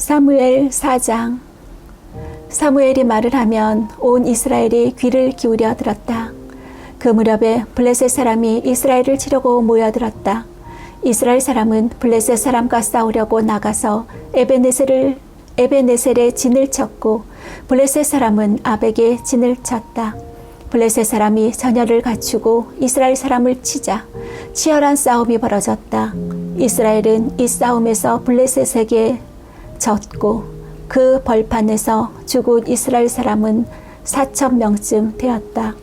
사무엘 4장 사무엘이 말을 하면 온 이스라엘이 귀를 기울여 들었다. 그 무렵에 블레셋 사람이 이스라엘을 치려고 모여들었다. 이스라엘 사람은 블레셋 사람과 싸우려고 나가서 에베네셀을 에베네셀에 진을 쳤고 블레셋 사람은 아벡에 진을 쳤다. 블레셋 사람이 전열을 갖추고 이스라엘 사람을 치자 치열한 싸움이 벌어졌다. 이스라엘은 이 싸움에서 블레셋에게 졌고 그 벌판에서 죽은 이스라엘 사람은 4천 명쯤 되었다.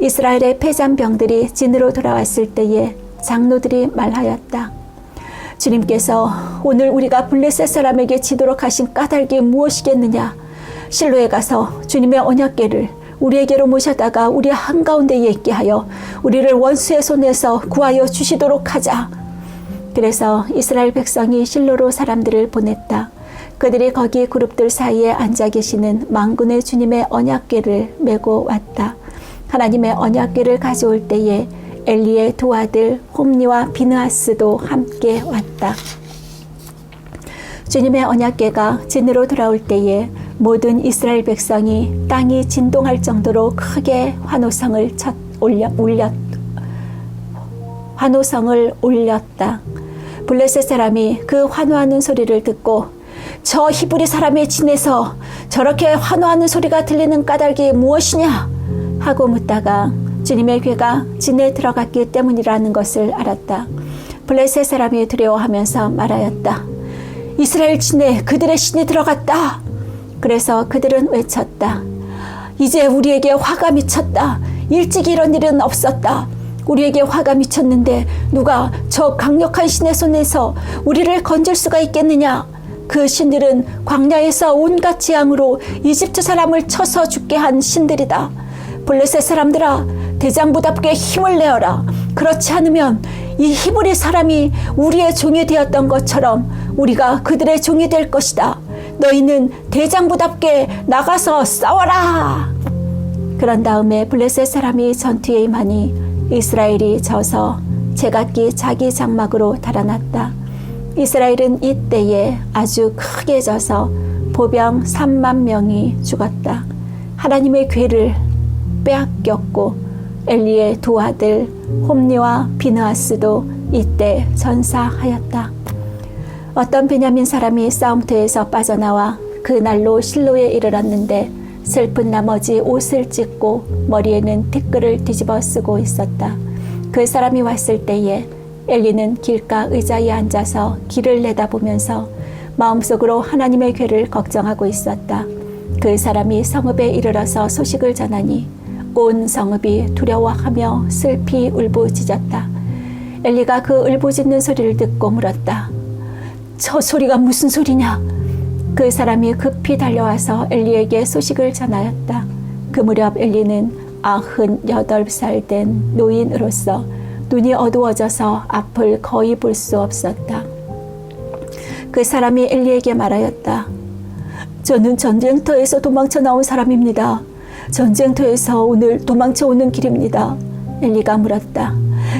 이스라엘의 패잔병들이 진으로 돌아왔을 때에 장로들이 말하였다. 주님께서 오늘 우리가 블레셋 사람에게 지도록 하신 까닭이 무엇이겠느냐? 실로에 가서 주님의 언약궤를 우리에게로 모셔다가 우리 한가운데에 있게 하여 우리를 원수의 손에서 구하여 주시도록 하자. 그래서 이스라엘 백성이 실로로 사람들을 보냈다. 그들이 거기 그룹들 사이에 앉아 계시는 망군의 주님의 언약궤를 메고 왔다. 하나님의 언약궤를 가져올 때에 엘리의 두 아들 홈니와 비느하스도 함께 왔다. 주님의 언약궤가 진으로 돌아올 때에 모든 이스라엘 백성이 땅이 진동할 정도로 크게 환호성을 쳤, 올려, 올렸, 환호성을 올렸다. 블레셋 사람이 그 환호하는 소리를 듣고 저 히브리 사람의 진에서 저렇게 환호하는 소리가 들리는 까닭이 무엇이냐 하고 묻다가 주님의 괴가 진에 들어갔기 때문이라는 것을 알았다. 블레셋 사람이 두려워하면서 말하였다. 이스라엘 진에 그들의 신이 들어갔다. 그래서 그들은 외쳤다. 이제 우리에게 화가 미쳤다. 일찍 이런 일은 없었다. 우리에게 화가 미쳤는데 누가 저 강력한 신의 손에서 우리를 건질 수가 있겠느냐? 그 신들은 광야에서 온갖 재앙으로 이집트 사람을 쳐서 죽게 한 신들이다. 블레셋 사람들아, 대장부답게 힘을 내어라. 그렇지 않으면 이 히브리 사람이 우리의 종이 되었던 것처럼 우리가 그들의 종이 될 것이다. 너희는 대장부답게 나가서 싸워라. 그런 다음에 블레셋 사람이 전투에 임하니 이스라엘이 져서 제각기 자기 장막으로 달아났다. 이스라엘은 이때에 아주 크게 져서 보병 3만 명이 죽었다. 하나님의 괴를 빼앗겼고 엘리의 두 아들 홈니와 비느하스도 이때 전사하였다. 어떤 베냐민 사람이 싸움터에서 빠져나와 그 날로 실로에 이르렀는데 슬픈 나머지 옷을 찢고 머리에는 티끌을 뒤집어 쓰고 있었다. 그 사람이 왔을 때에 엘리는 길가 의자에 앉아서 길을 내다보면서 마음속으로 하나님의 괴를 걱정하고 있었다. 그 사람이 성읍에 이르러서 소식을 전하니 온 성읍이 두려워하며 슬피 울부짖었다. 엘리가 그 울부짖는 소리를 듣고 물었다. 저 소리가 무슨 소리냐? 그 사람이 급히 달려와서 엘리에게 소식을 전하였다. 그 무렵 엘리는 아흔 여덟 살 된 노인으로서 눈이 어두워져서 앞을 거의 볼 수 없었다. 그 사람이 엘리에게 말하였다. 저는 전쟁터에서 도망쳐 나온 사람입니다. 전쟁터에서 오늘 도망쳐 오는 길입니다. 엘리가 물었다.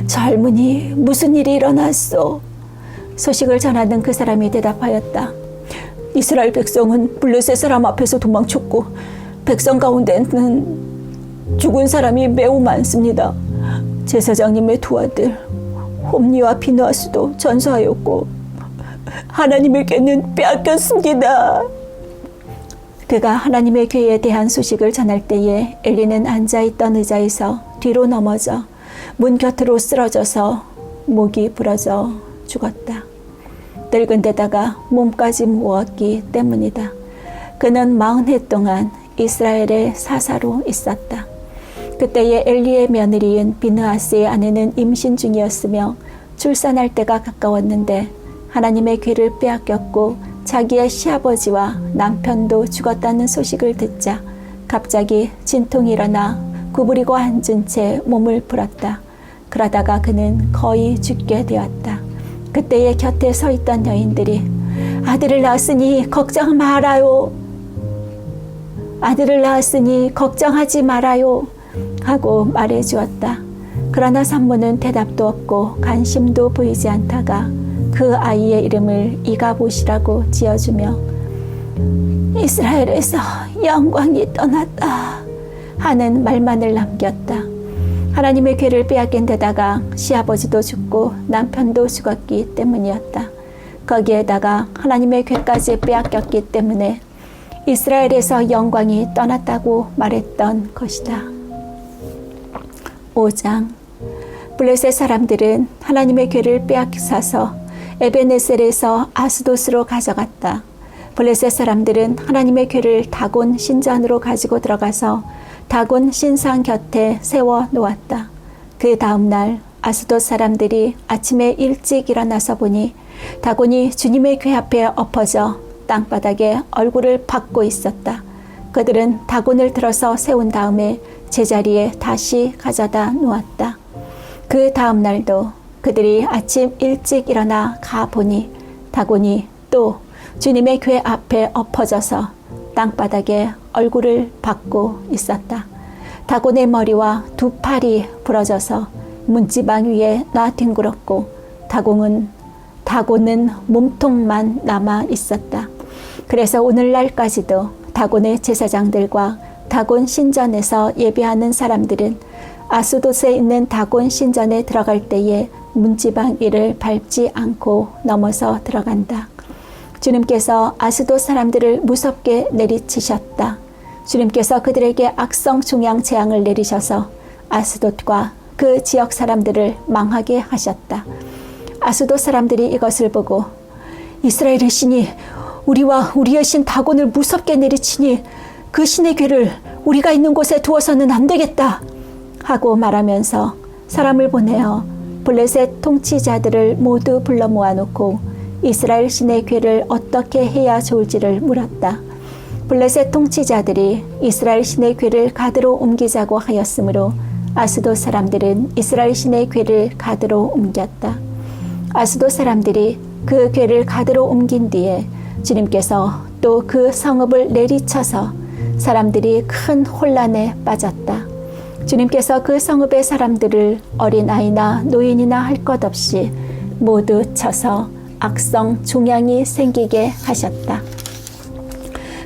젊은이 무슨 일이 일어났소? 소식을 전하는 그 사람이 대답하였다. 이스라엘 백성은 블레셋 사람 앞에서 도망쳤고 백성 가운데는 죽은 사람이 매우 많습니다. 제사장님의 두 아들 홈니와 비누아스도 전사하였고 하나님의 궤는 빼앗겼습니다. 그가 하나님의 궤에 대한 소식을 전할 때에 엘리는 앉아있던 의자에서 뒤로 넘어져 문 곁으로 쓰러져서 목이 부러져 죽었다. 늙은 데다가 몸까지 무었기 때문이다. 그는 마흔 해 동안 이스라엘의 사사로 있었다. 그때의 엘리의 며느리인 비느아스의 아내는 임신 중이었으며 출산할 때가 가까웠는데 하나님의 귀를 빼앗겼고 자기의 시아버지와 남편도 죽었다는 소식을 듣자 갑자기 진통이 일어나 구부리고 앉은 채 몸을 풀었다. 그러다가 그는 거의 죽게 되었다. 그때의 곁에 서 있던 여인들이 아들을 낳았으니 걱정 말아요. 아들을 낳았으니 걱정하지 말아요. 하고 말해 주었다. 그러나 산모는 대답도 없고 관심도 보이지 않다가 그 아이의 이름을 이가봇이라고 지어주며 이스라엘에서 영광이 떠났다 하는 말만을 남겼다. 하나님의 괴를 빼앗긴 데다가 시아버지도 죽고 남편도 죽었기 때문이었다. 거기에다가 하나님의 괴까지 빼앗겼기 때문에 이스라엘에서 영광이 떠났다고 말했던 것이다. 5장 블레셋 사람들은 하나님의 괴를 빼앗겨서 에베네셀에서 아스도스로 가져갔다. 블레셋 사람들은 하나님의 괴를 다곤 신전으로 가지고 들어가서 다곤 신상 곁에 세워 놓았다. 그 다음 날 아스돗 사람들이 아침에 일찍 일어나서 보니 다곤이 주님의 궤 앞에 엎어져 땅바닥에 얼굴을 박고 있었다. 그들은 다곤을 들어서 세운 다음에 제자리에 다시 가져다 놓았다. 그 다음 날도 그들이 아침 일찍 일어나 가 보니 다곤이 또 주님의 궤 앞에 엎어져서 땅바닥에 얼굴을 박고 있었다. 다곤의 머리와 두 팔이 부러져서 문지방 위에 놔뒹굴었고 다곤은 다곤은 몸통만 남아 있었다. 그래서 오늘날까지도 다곤의 제사장들과 다곤 신전에서 예배하는 사람들은 아스돗에 있는 다곤 신전에 들어갈 때에 문지방 위를 밟지 않고 넘어서 들어간다. 주님께서 아스돗 사람들을 무섭게 내리치셨다. 주님께서 그들에게 악성 중양 재앙을 내리셔서 아스돗과 그 지역 사람들을 망하게 하셨다. 아스돗 사람들이 이것을 보고 이스라엘의 신이 우리와 우리의 신 다곤을 무섭게 내리치니 그 신의 괴를 우리가 있는 곳에 두어서는 안 되겠다 하고 말하면서 사람을 보내어 블레셋 통치자들을 모두 불러 모아놓고 이스라엘 신의 괴를 어떻게 해야 좋을지를 물었다. 블레셋 통치자들이 이스라엘 신의 괴를 가드로 옮기자고 하였으므로 아스도 사람들은 이스라엘 신의 괴를 가드로 옮겼다. 아스도 사람들이 그 괴를 가드로 옮긴 뒤에 주님께서 또 그 성읍을 내리쳐서 사람들이 큰 혼란에 빠졌다. 주님께서 그 성읍의 사람들을 어린아이나 노인이나 할 것 없이 모두 쳐서 악성 종양이 생기게 하셨다.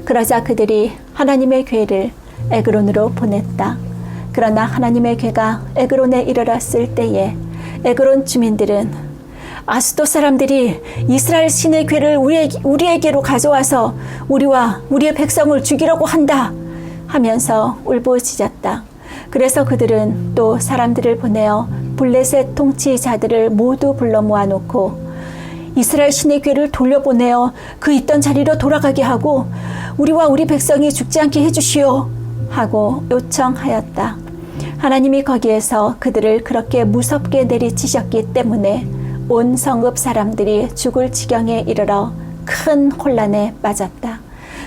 그러자 그들이 하나님의 괴를 에그론으로 보냈다. 그러나 하나님의 괴가 에그론에 이르렀을 때에 에그론 주민들은 아스도 사람들이 이스라엘 신의 괴를 우리, 우리에게로 가져와서 우리와 우리의 백성을 죽이려고 한다 하면서 울부짖었다. 그래서 그들은 또 사람들을 보내어 블레셋 통치자들을 모두 불러 모아놓고 이스라엘 신의 괴를 돌려보내어 그 있던 자리로 돌아가게 하고 우리와 우리 백성이 죽지 않게 해주시오 하고 요청하였다. 하나님이 거기에서 그들을 그렇게 무섭게 내리치셨기 때문에 온 성읍 사람들이 죽을 지경에 이르러 큰 혼란에 빠졌다.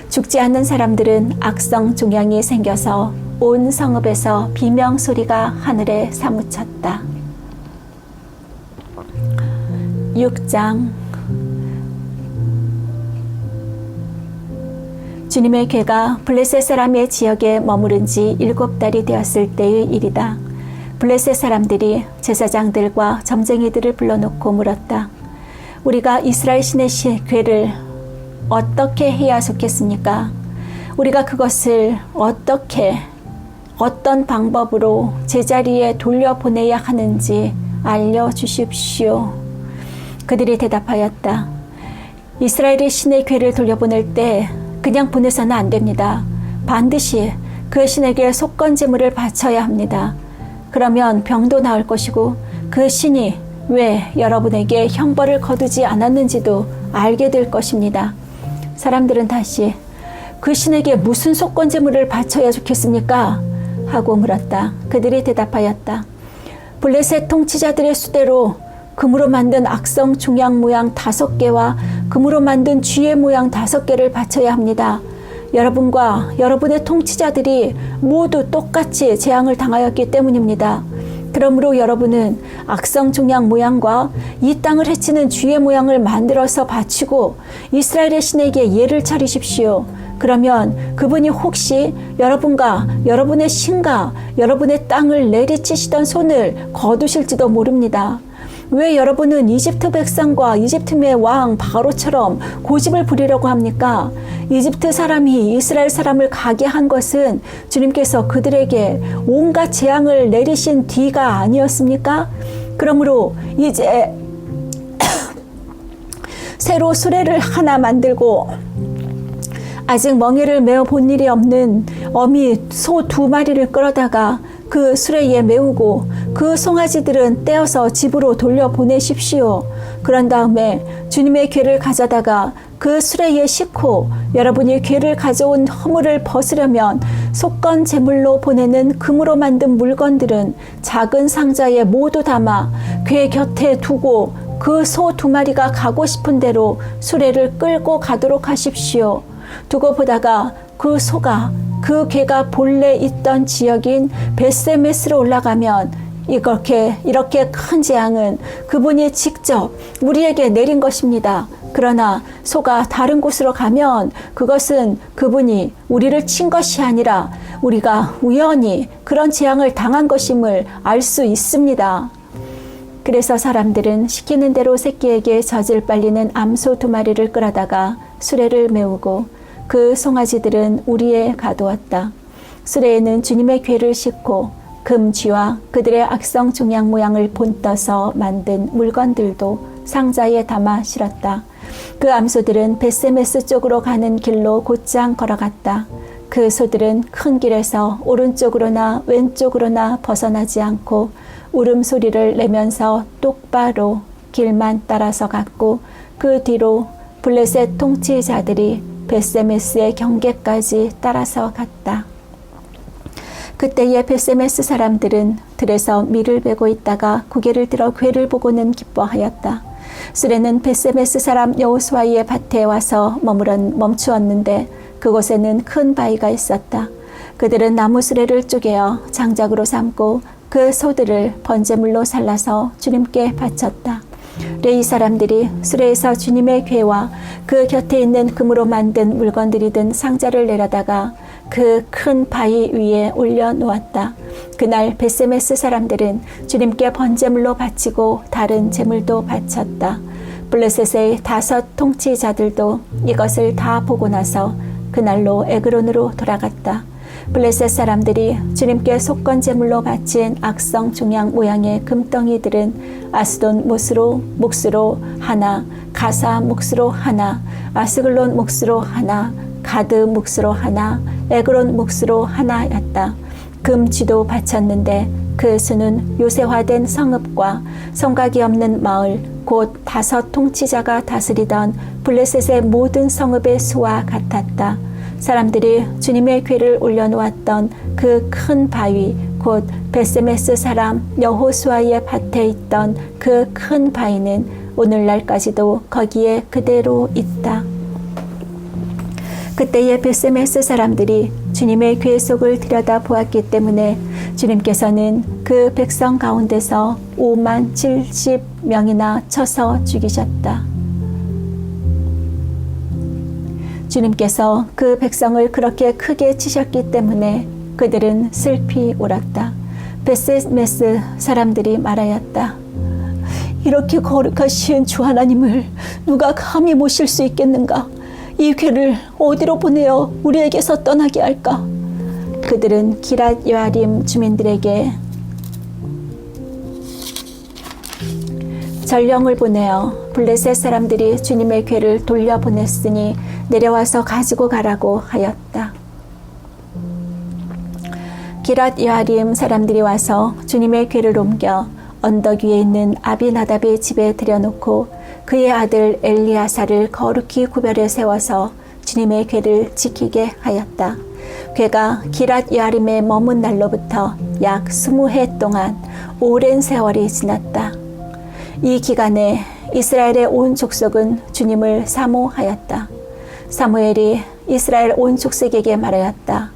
죽지 않는 사람들은 악성 종양이 생겨서 온 성읍에서 비명 소리가 하늘에 사무쳤다. 6장 주님의 괴가 블레셋 사람의 지역에 머무른 지 일곱 달이 되었을 때의 일이다. 블레셋 사람들이 제사장들과 점쟁이들을 불러놓고 물었다. 우리가 이스라엘 신의 괴를 어떻게 해야 좋겠습니까? 우리가 그것을 어떻게 어떤 방법으로 제자리에 돌려보내야 하는지 알려주십시오. 그들이 대답하였다. 이스라엘의 신의 괴를 돌려보낼 때 그냥 보내서는 안 됩니다. 반드시 그 신에게 속건제물을 바쳐야 합니다. 그러면 병도 나을 것이고 그 신이 왜 여러분에게 형벌을 거두지 않았는지도 알게 될 것입니다. 사람들은 다시 그 신에게 무슨 속건제물을 바쳐야 좋겠습니까? 하고 물었다. 그들이 대답하였다. 블레셋 통치자들의 수대로 금으로 만든 악성 중양 모양 다섯 개와 금으로 만든 쥐의 모양 다섯 개를 바쳐야 합니다. 여러분과 여러분의 통치자들이 모두 똑같이 재앙을 당하였기 때문입니다. 그러므로 여러분은 악성 종양 모양과 이 땅을 해치는 쥐의 모양을 만들어서 바치고 이스라엘의 신에게 예를 차리십시오. 그러면 그분이 혹시 여러분과 여러분의 신과 여러분의 땅을 내리치시던 손을 거두실지도 모릅니다. 왜 여러분은 이집트 백성과 이집트의 왕 바로처럼 고집을 부리려고 합니까? 이집트 사람이 이스라엘 사람을 가게 한 것은 주님께서 그들에게 온갖 재앙을 내리신 뒤가 아니었습니까? 그러므로 이제 새로 수레를 하나 만들고 아직 멍에를 메어 본 일이 없는 어미 소 두 마리를 끌어다가 그 수레에 메우고 그 송아지들은 떼어서 집으로 돌려보내십시오. 그런 다음에 주님의 괴를 가져다가 그 수레에 싣고 여러분이 괴를 가져온 허물을 벗으려면 속건 제물로 보내는 금으로 만든 물건들은 작은 상자에 모두 담아 괴 곁에 두고 그 소 두 마리가 가고 싶은 대로 수레를 끌고 가도록 하십시오. 두고 보다가 그 소가 그 개가 본래 있던 지역인 베세메스로 올라가면 이렇게 이렇게 큰 재앙은 그분이 직접 우리에게 내린 것입니다. 그러나 소가 다른 곳으로 가면 그것은 그분이 우리를 친 것이 아니라 우리가 우연히 그런 재앙을 당한 것임을 알 수 있습니다. 그래서 사람들은 시키는 대로 새끼에게 젖을 빨리는 암소 두 마리를 끌어다가 수레를 메우고 그 송아지들은 우리에 가두었다. 수레에는 주님의 괴를 싣고 금쥐와 그들의 악성 중양 모양을 본떠서 만든 물건들도 상자에 담아 실었다. 그 암소들은 베세메스 쪽으로 가는 길로 곧장 걸어갔다. 그 소들은 큰 길에서 오른쪽으로나 왼쪽으로나 벗어나지 않고 울음소리를 내면서 똑바로 길만 따라서 갔고 그 뒤로 블레셋 통치자들이 베세메스의 경계까지 따라서 갔다. 그때의 베세메스 사람들은 들에서 밀을 베고 있다가 고개를 들어 괴를 보고는 기뻐하였다. 수레는 베세메스 사람 여호수아의 밭에 와서 머무른 멈추었는데 그곳에는 큰 바위가 있었다. 그들은 나무 수레를 쪼개어 장작으로 삼고 그 소들을 번제물로 살라서 주님께 바쳤다. 레이 사람들이 수레에서 주님의 괴와 그 곁에 있는 금으로 만든 물건들이 든 상자를 내려다가 그 큰 바위 위에 올려 놓았다. 그날 베세메스 사람들은 주님께 번제물로 바치고 다른 제물도 바쳤다. 블레셋의 다섯 통치자들도 이것을 다 보고 나서 그날로 에그론으로 돌아갔다. 블레셋 사람들이 주님께 속건 제물로 바친 악성 중양 모양의 금덩이들은 아스돈 못으로 몫으로 하나, 가사 몫으로 하나, 아스글론 몫으로 하나, 가드 몫으로 하나, 에그론 몫으로 하나였다. 금쥐도 바쳤는데 그 수는 요새화된 성읍과 성곽이 없는 마을 곧 다섯 통치자가 다스리던 블레셋의 모든 성읍의 수와 같았다. 사람들이 주님의 괴를 올려놓았던 그 큰 바위 곧 베세메스 사람 여호수아의 밭에 있던 그 큰 바위는 오늘날까지도 거기에 그대로 있다. 그때의 베세메스 사람들이 주님의 괴 속을 들여다 보았기 때문에 주님께서는 그 백성 가운데서 5만 70명이나 쳐서 죽이셨다. 주님께서 그 백성을 그렇게 크게 치셨기 때문에 그들은 슬피 울었다. 베세메스 사람들이 말하였다. 이렇게 거룩하신 주 하나님을 누가 감히 모실 수 있겠는가? 이 괴를 어디로 보내어 우리에게서 떠나게 할까? 그들은 기랏 여아림 주민들에게 전령을 보내어 블레셋 사람들이 주님의 괴를 돌려보냈으니 내려와서 가지고 가라고 하였다. 기랏 여아림 사람들이 와서 주님의 괴를 옮겨 언덕 위에 있는 아비나답의 집에 들여놓고 그의 아들 엘리아사를 거룩히 구별해 세워서 주님의 괴를 지키게 하였다. 괴가 기랏 여아림에 머문 날로부터 약 스무 해 동안 오랜 세월이 지났다. 이 기간에 이스라엘의 온 족속은 주님을 사모하였다. 사무엘이 이스라엘 온 족속에게 말하였다.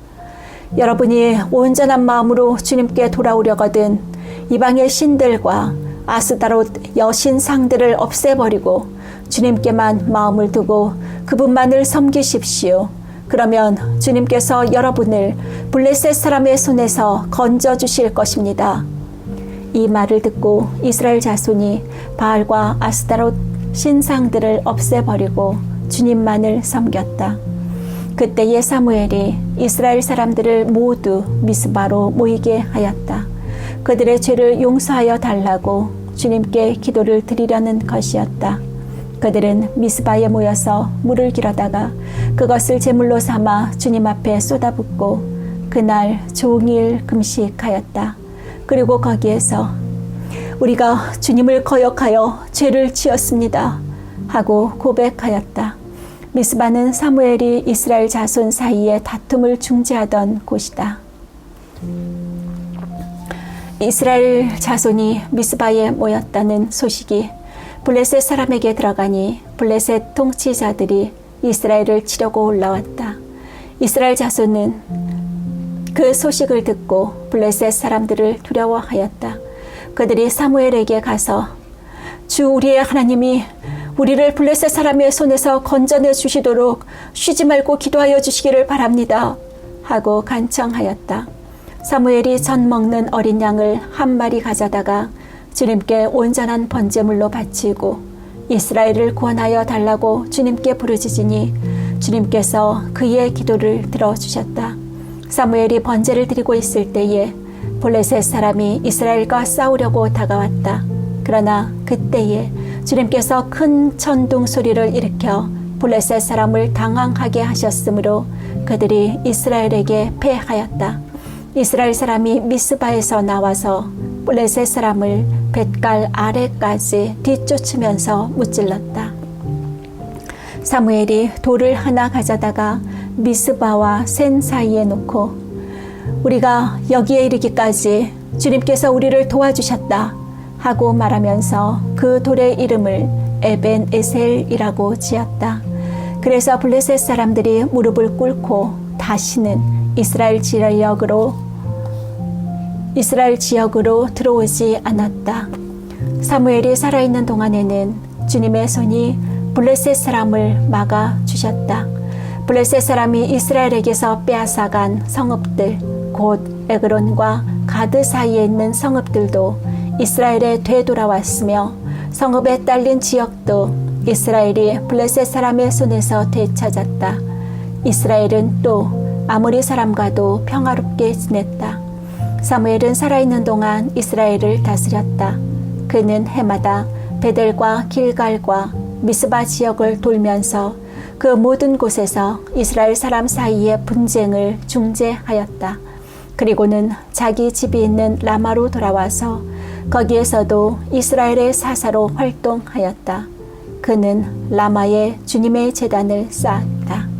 여러분이 온전한 마음으로 주님께 돌아오려거든 이방의 신들과 아스다롯 여신 상들을 없애버리고 주님께만 마음을 두고 그분만을 섬기십시오. 그러면 주님께서 여러분을 블레셋 사람의 손에서 건져 주실 것입니다. 이 말을 듣고 이스라엘 자손이 바알과 아스타롯 신상들을 없애버리고 주님만을 섬겼다. 그때에 사무엘이 이스라엘 사람들을 모두 미스바로 모이게 하였다. 그들의 죄를 용서하여 달라고 주님께 기도를 드리려는 것이었다. 그들은 미스바에 모여서 물을 길어다가 그것을 제물로 삼아 주님 앞에 쏟아붓고 그날 종일 금식하였다. 그리고 거기에서 우리가 주님을 거역하여 죄를 지었습니다. 하고 고백하였다. 미스바는 사무엘이 이스라엘 자손 사이에 다툼을 중재하던 곳이다. 이스라엘 자손이 미스바에 모였다는 소식이 블레셋 사람에게 들어가니 블레셋 통치자들이 이스라엘을 치려고 올라왔다. 이스라엘 자손은 그 소식을 듣고 블레셋 사람들을 두려워하였다. 그들이 사무엘에게 가서 주 우리의 하나님이 우리를 블레셋 사람의 손에서 건져내 주시도록 쉬지 말고 기도하여 주시기를 바랍니다. 하고 간청하였다. 사무엘이 전 먹는 어린 양을 한 마리 가져다가 주님께 온전한 번제물로 바치고 이스라엘을 구원하여 달라고 주님께 부르짖으니 주님께서 그의 기도를 들어주셨다. 사무엘이 번제를 드리고 있을 때에 블레셋 사람이 이스라엘과 싸우려고 다가왔다. 그러나 그때에 주님께서 큰 천둥 소리를 일으켜 블레셋 사람을 당황하게 하셨으므로 그들이 이스라엘에게 패하였다. 이스라엘 사람이 미스바에서 나와서 블레셋 사람을 뱃갈 아래까지 뒤쫓으면서 무찔렀다. 사무엘이 돌을 하나 가져다가 미스바와 센 사이에 놓고 우리가 여기에 이르기까지 주님께서 우리를 도와주셨다 하고 말하면서 그 돌의 이름을 에벤 에셀이라고 지었다. 그래서 블레셋 사람들이 무릎을 꿇고 다시는 이스라엘 지역으로 이스라엘 지역으로 들어오지 않았다. 사무엘이 살아있는 동안에는 주님의 손이 블레셋 사람을 막아 주셨다. 블레셋 사람이 이스라엘에게서 빼앗아간 성읍들 곧 에그론과 가드 사이에 있는 성읍들도 이스라엘에 되돌아왔으며 성읍에 딸린 지역도 이스라엘이 블레셋 사람의 손에서 되찾았다. 이스라엘은 또 아모리 사람과도 평화롭게 지냈다. 사무엘은 살아있는 동안 이스라엘을 다스렸다. 그는 해마다 베델과 길갈과 미스바 지역을 돌면서 그 모든 곳에서 이스라엘 사람 사이의 분쟁을 중재하였다. 그리고는 자기 집이 있는 라마로 돌아와서 거기에서도 이스라엘의 사사로 활동하였다. 그는 라마에 주님의 재단을 쌓았다.